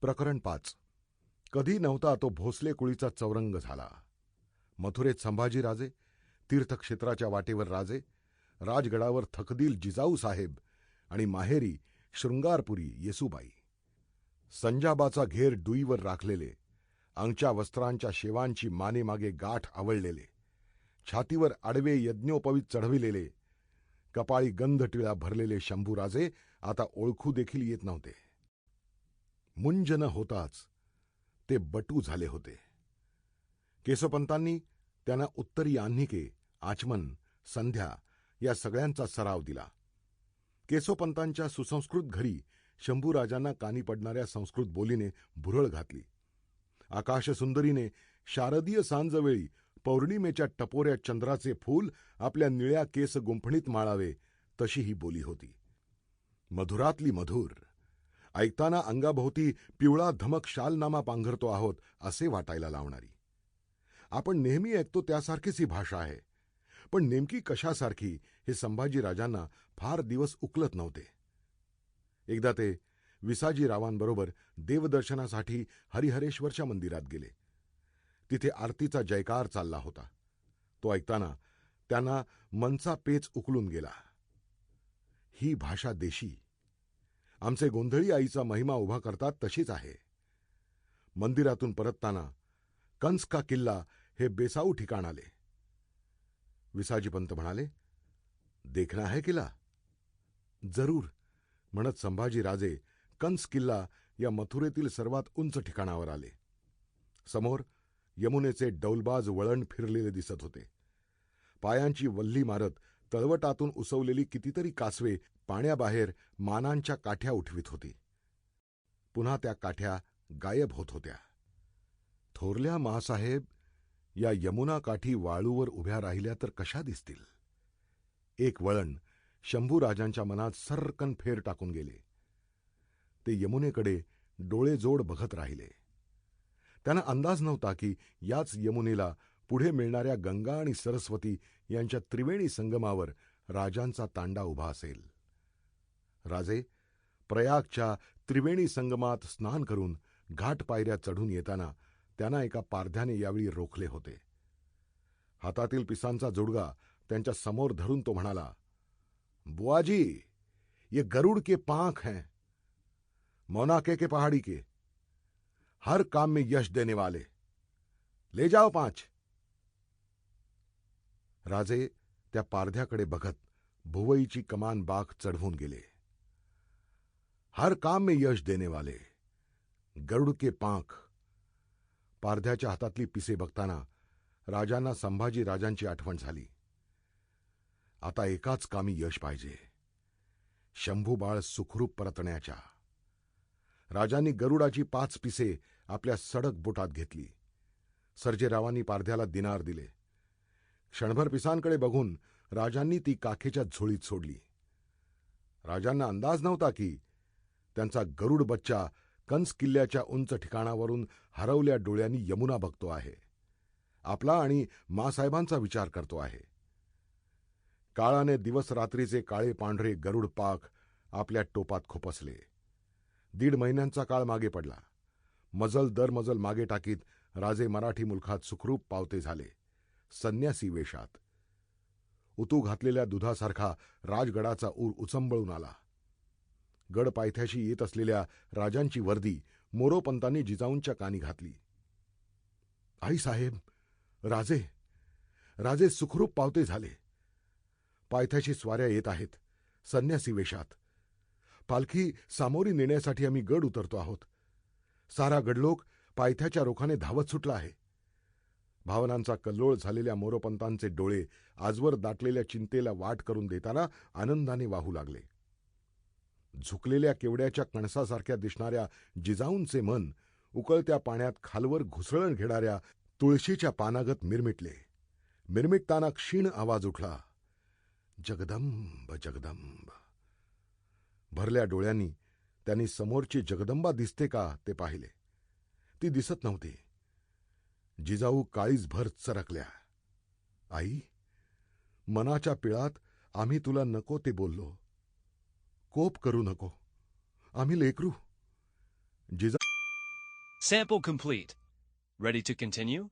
प्रकरण पाच. कधी नव्हता तो भोसले कुळीचा चौरंग झाला. मथुरेत संभाजीराजे तीर्थक्षेत्राच्या वाटेवर राजे राजगडावर थकदील जिजाऊ साहेब आणि माहेरी शृंगारपुरी येसुबाई. संजाबाचा घेर डुईवर राखलेले अंगच्या वस्त्रांच्या शेवांची मानेमागे गाठ आवळलेले छातीवर आडवे यज्ञोपवीत चढविलेले कपाळी गंधटिळा भरलेले शंभूराजे आता ओळखू देखील येत नव्हते. मुंज न होताच. ते बटू झाले होते. केशवपंतांनी त्यांना उत्तरी आन्हिके आचमन संध्या या सगळ्यांचा सराव दिला. केशवपंतांच्या सुसंस्कृत घरी शंभूराजांना कानी पडणाऱ्या संस्कृत बोलीने भुरळ घातली. आकाशसुंदरीने शारदीय सांजवेळी पौर्णिमेच्या टपोऱ्या चंद्राचे फूल आपल्या निळ्या केस गुंफणीत माळावे तशी ही बोली होती. मधुरातली मधुर. ऐकताना अंगाभोवती पिवळा धमक शालनामा पांघरतो आहोत असे वाटायला लावणारी. आपण नेहमी ऐकतो त्यासारखीच ही भाषा आहे. पण नेमकी कशासारखी हे संभाजीराजांना फार दिवस उकलत नव्हते. एकदा ते विसाजीरावांबरोबर देवदर्शनासाठी हरिहरेश्वरच्या मंदिरात गेले. तिथे आरतीचा जयकार चालला होता. तो ऐकताना त्यांना मनचा पेच उकलून गेला. ही भाषा देशी. आमचे गोंधळी आईचा महिमा उभा करतात तशीच आहे. मंदिरातून परतताना कंस का किल्ला हे बेसाऊ ठिकाण आले. विसाजीपंत म्हणाले देखना है किल्ला. जरूर म्हणत संभाजीराजे कंस किल्ला या मथुरेतील सर्वात उंच ठिकाणावर आले. समोर यमुनेचे डौलबाज वळण फिरलेले दिसत होते. पायांची वल्ली मारत तळवटातून उसवलेली कितीतरी कासवे पाण्याबाहेर मानांच्या काठ्या उठवीत होती. पुन्हा त्या काठ्या गायब होत होत्या. थोरल्या महासाहेब या यमुना काठी वाळूवर उभ्या राहिल्या तर कशा दिसतील? एक वळण शंभूराजांच्या मनात सर्रकन फेर टाकून गेले. ते यमुनेकडे डोळेजोड बघत राहिले. त्यांना अंदाज नव्हता की याच यमुनेला पुढे मिळणाऱ्या गंगा आणि सरस्वती यांच्या त्रिवेणी संगमावर राजांचा तांडा उभा असेल. राजे प्रयागच्या त्रिवेणी संगमात स्नान करून घाट पायऱ्या चढून येताना त्यांना एका पारध्याने यावेळी रोखले होते. हातातील पिसांचा जोडगा त्यांच्यासमोर धरून तो म्हणाला बुआजी ये गरुड़ के पांख हैं मोनाके के पहाड़ी के. हर काम में यश देने वाले. ले जाओ पांच. राजे त्या पारध्याकडे बघत भुवईची कमान बाग चढवून गेले. हर काम में यश देने वाले गरुड के पांख. पारध्याच्या हातातली पिसे बघताना राजांना संभाजी राजांची आठवण झाली. आता एकाच कामी यश पाहिजे. शंभूबाळ सुखरूप परतण्याच्या. राजांनी गरुडाची पाच पिसे आपल्या सडक बोटात घेतली. सर्जेरावांनी पारध्याला दिनार दिले. क्षणभर पिसांकडे बघून राजांनी ती काखेच्या झोळीत सोडली. राजांना अंदाज नव्हता की त्यांचा गरुड बच्चा कंस किल्ल्याच्या उंच ठिकाणावरून हरवल्या डोळ्यांनी यमुना बघतो आहे. आपला आणि मासाहेबांचा विचार करतो आहे. काळाने दिवस रात्रीचे काळे पांढरे गरुड पाक आपल्या टोपात खुपसले. दीड महिन्यांचा काळ मागे पडला. मजल दर मजल मागे टाकीत राजे मराठी मुलखात सुखरूप पावते झाले. संन्यासी वेशात उतू घातलेल्या दुधासारखा राजगडाचा ऊर उचंबळून आला. गड पायथ्याशी येत असलेल्या राजांची वर्दी मोरोपंतांनी जिजाऊंच्या कानी घातली. आई साहेब राजे राजे सुखरूप पावते झाले. पायथ्याशी स्वाऱ्या येत आहेत संन्यासी वेशात पालखी सामोरी नेण्यासाठी आम्ही गड उतरतो आहोत. सारा गडलोक पायथ्याच्या रोखाने धावत सुटला आहे. भावनांचा कल्लोळ झालेल्या मोरोपंतांचे डोळे आजवर दाटलेल्या चिंतेला वाट करून देताना आनंदाने वाहू लागले. झुकलेल्या केवड्याच्या कणसासारख्या दिसणाऱ्या जिजाऊंचे मन उकळत्या पाण्यात खालवर घुसळण घेणाऱ्या तुळशीच्या पानागत मिरमिटले. मिरमिटताना क्षीण आवाज उठला. जगदंब जगदंब. भरल्या डोळ्यांनी त्यांनी समोरची जगदंबा दिसते का ते पाहिले. ती दिसत नव्हती. जिजाऊ काळीजभर चरकल्या आई मनाच्या पिळात आम्ही तुला नको ते बोललो कोप करू नको आम्ही लेकरू जिजा Sample complete. Ready to continue?